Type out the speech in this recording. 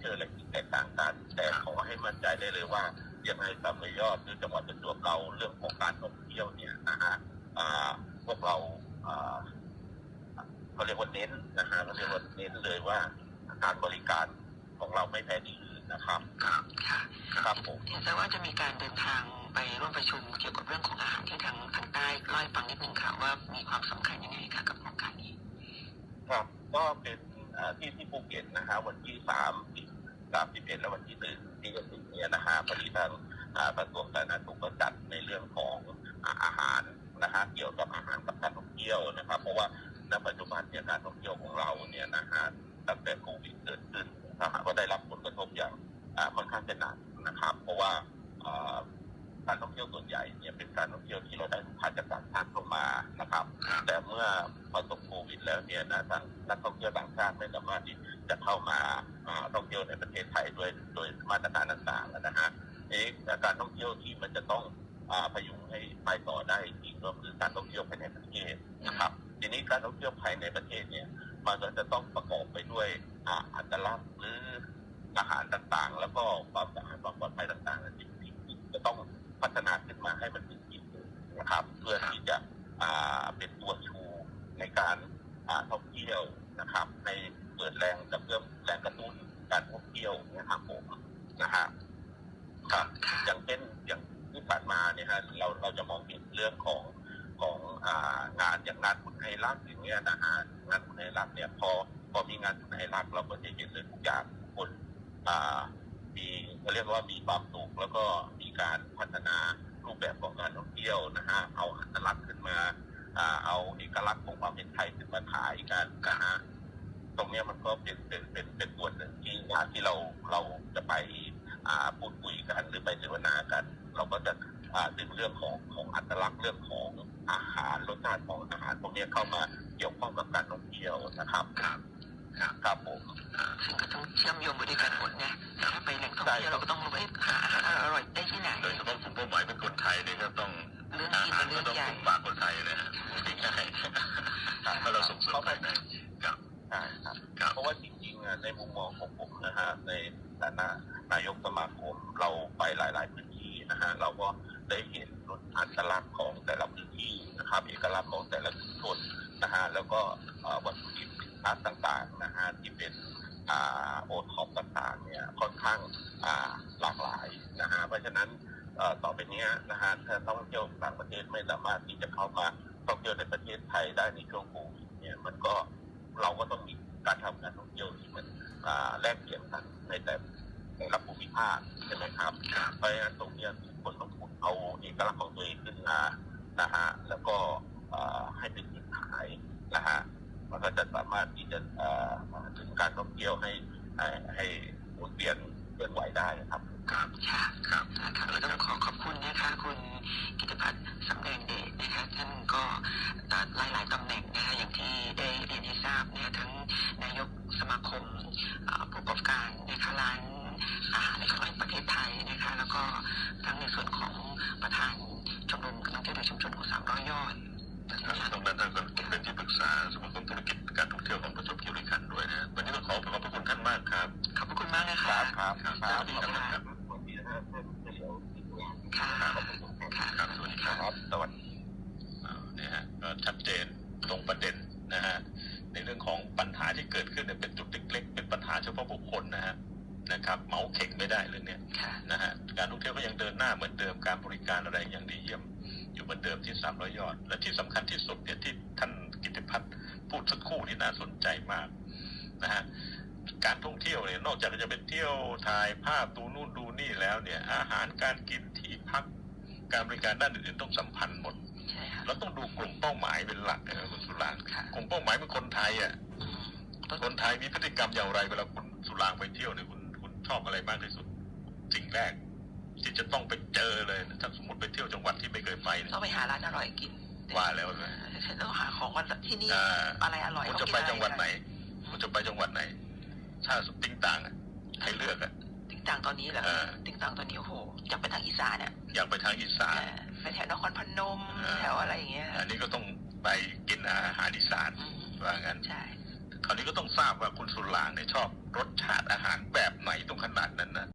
เจออะไรที่แตกต่างกัน แต่ขอให้มั่นใจได้เลยว่ายังไงสามร้อยยอดหรือจังหวัดประจวบเราเรื่องของการท่องเที่ยวเนี่ยนะฮะอ่าพวกเราอ่าเขาเรียกว่าเน้นนะฮะเขาเรียกว่าเน้นเลยว่าการบริการของเราไม่แพ้ที่อื่นนะครับ ครับค่ะครับผมเห็นแต่ว่าจะมีการเดินทางไปร่วมประชุมเกี่ยวกับเรื่องของอาหารที่ทางทางใต้เล่าให้ฟังนิดนึงค่ะว่ามีความสำคัญยังไงคะกับโครงการนี้ ครับก็เป็นเอ่อ ที่ที่ภูเก็ตนะฮะวันที่สามสามสิบเอ็ดและวันที่หนึ่งที่จะถึงเนี่ยนะฮะพอดีทางกระทรวงสาธารณสุขก็จัดในเรื่องของอาหารนะฮะเกี่ยวกับอาหารกับการท่องเที่ยวนะครับ เพราะว่าณปัจจุบันเนี่ยการท่องเที่ยวของเราเนี่ยนะฮะตั้งแต่โควิดเกิดขึ้นนะฮะก็ได้รับผลกระทบอย่างค่อนข้างจะหนักนะครับ เพราะว่า การท่องเที่ยวส่วนใหญ่เนี่ยเป็นการท่องเที่ยวที่เราได้ลูกค้าจากต่างชาติเข้ามานะครับครับแต่เมื่อประสบโควิดแล้วเนี่ยนะทางนักท่องเที่ยวต่างชาติไม่สามารถที่จะเข้ามาอ่าท่องเที่ยวในประเทศไทยด้วยโดยมาตรการต่างๆนะฮะเอ๊ะแต่การท่องเที่ยวที่มันจะต้องอ่าพยุงให้ไปต่อได้จริงก็คือการท่องเที่ยวภายในประเทศนะครับ ทีนี้การท่องเที่ยวภายในประเทศเนี่ยมันก็จะต้องประกอบไปด้วยอ่าอัตลักษณ์หรืออาหารต่างๆ แล้วก็ความสะอาดความปลอดภัยต่างๆที่ที่จะต้อง พัฒนาขึ้นมาให้มันถึงจุดหนึ่งนะครับ เพื่อที่จะอ่าเป็นตัวชูในการอ่าท่องเที่ยวนะครับ ในเปิดแรงกระเพื่อมแรงกระตุ้นการท่องเที่ยวนะครับผมนะฮะครับค่ะอย่างเช่นอย่างที่ผ่านมาเนี่ยฮะเราเราจะมองเห็นเรื่องของของอ่างานอย่างงานคุณไอรักอย่างเงี้ยนะฮะงานคุณไอรักเนี่ยพอพอมีงานคุณไอรักเราก็จะเห็นเลยทุกอย่างคนอ่า มีเขาเรียกว่ามีความสุขแล้วก็มีการพัฒนารูปแบบของการท่องเที่ยวนะฮะเอาอัตลักษณ์ขึ้นมาอ่าเอาเอกลักษณ์ของความเป็นไทยขึ้นมาขายกันนะฮะตรงเนี้ยมันก็เป็นเป็นเป็นเป็นส่วนหนึ่งที่งานที่เราเราจะไปอ่าพูดคุยกันหรือไปเสวนากัน เราก็จะอ่าดึงเรื่องของของอัตลักษณ์เรื่องของอาหารรสชาติของอาหารพวกนี้เข้ามาเกี่ยวข้องกับการท่องเที่ยวนะครับ ครับครับครับผมซึ่งก็ต้องเชื่อมโยงไปด้วยกันหมดไงถ้าไปแหล่งท่องเที่ยวเราก็ต้องรู้ว่าหาอาหารอร่อยได้ที่ไหนโดยเฉพาะกลุ่มเป้าหมายเป็นคนไทยนี่ก็ต้องเรื่องอากินหารเป็นก็เรื่องต้องใหญ่ถูกปากคนไทยนะฮะง่ายๆเมื่อเราส่งเสริมภายในครับใช่ครับครับเพราะว่าจริงๆอะในมุมมองของผมนะฮะในฐานะนายกสมาคมเราไปหลาย ๆ พื้นที่นะฮะเราก็ได้เห็นรสอัตลักษณ์ของแต่ละพื้นที่นะครับเอกลักษณ์ของแต่ละชุมชนนะฮะแล้วก็เอ่อวัตถุดิบสินค้าต่างๆนะฮะที่เป็นอ่า โอท็อปต่างๆเนี่ยค่อนข้างาหลากหลายนะฮะเพราะฉะนั้นต่อไปนี้นะฮะถ้าท่องเที่ยวต่างประเทศไม่สามารถที่จะเข้ามาท่องเที่ยวในประเทศไทยได้ในช่วงโควิดเนี่ยมันก็เราก็ต้องมีการทำการท่องเที่ยวที่มันอ่าแลกเปลี่ยนกันในแต่แต่ละภูมิภาคใช่ไหมครับครับเพราะฉะนั้นตรงนี้ทุกคนต้องพูดเอาเอกลักษณ์ของตัวเองขึ้นมานะฮะแล้วก็ให้เป็นจุดขายนะฮะมันก็จะสามารถที่จะ การท่องเที่ยวให้ให้ให้หมุนเวียนเคลื่อนไหวได้ครับครับค่ะครับนะคะก็ต้องขอขอบคุณนะคะคุณกิตพัฒน์สำแดงเดชนะคะท่านก็เอ่อหลายๆตำแหน่งนะคะอย่างที่ได้เรียนให้ทราบนะคะทั้งนายกสมาคมเอ่อผู้ประกอบการนะคะร้านอาหารและของแห่งประเทศไทยนะคะแล้วก็ทั้งในส่วนของประธานชมรมการท่องเที่ยวในชุมชนของสามร้อยยอดครับตรงนั้นท่านก็เป็นที่ปรึกษาสมาคมธุรกิจการท่องเที่ยวของประจวบคีรีขันธ์ด้วยนะ คคะรับครับครับครับสวัสดีครับครับสวัสดีนะครับท่านเฉลียวที่ค่ะขอบคุณครับค่ะครับสวัสดีครับครับสวัสดีอ่าเนี่ยฮะก็ชัดเจนตรงประเด็นนะฮะในเรื่องของปัญหาที่เกิดขึ้นเนี่ยเป็นจุดเล็กๆเป็นปัญหาเฉพาะบุคคลนะฮะนะครับเมาเข่งไม่ได้เรื่องเนี้ยค่ะนะฮะการท่องเที่ยวก็ยังเดินหน้าเหมือนเดิมการบริการอะไรยังดีเยี่ยม อยู่เหมือนเดิมที่300ยอด และที่สำคัญที่สุดเนี่ยที่ท่านกิติพัฒน์พูดสักครู่ที่น่าสนใจมากนะฮะ การท่องเที่ยวเนี่ยนอกจากจะเป็นเที่ยวถ่ายภาพดูนู่นดูนี่แล้วเนี่ย อาหารการกินที่พักการบริการด้านอื่นๆต้องสัมพันธ์หมดใช่ค่ะเราต้องดูกลุ่มเป้าหมายเป็นหลักนะครับคุณสุรางค่ะกลุ่มเป้าหมายเป็นคนไทยอะอืมต้นคนไทยมีพฤติกรรมอย่างไรเวลาคุณสุรางไปเที่ยวเนี่ยคุณคุณชอบอะไรมากที่สุดสิ่งแรก ที่จะต้องไปเจอเลยนะถ้าสมมติไปเที่ยวจังหวัดที่ไม่เคยไปเนี่ยต้องไปหาร้านอร่อยกินว่าแล้วนะฉันต้องหาของว่าที่นี่อ่าอะไรอร่อยคุณต้จะอกินไปอะรจังหวัดไหนคุณจะไปจังหวัดไหน ถ้าติ้งต่างอะให้เลือกอะติ่งต่างตอนนี้เหรอเออติ่งต่างตอนนี้โอ้โหอยากไปทางอีสานเนี่ยอยากไปทางอีสานไปแถวนครพนมเออแถวอะไรอย่างเงี้ยอันนี้ก็ต้องไปกินอาหารอีสานอืมว่างั้นใช่คราวนี้ก็ต้องทราบว่าคุณสุรางเนี่ยชอบรสชาติอาหารแบบไหนนาดนั้น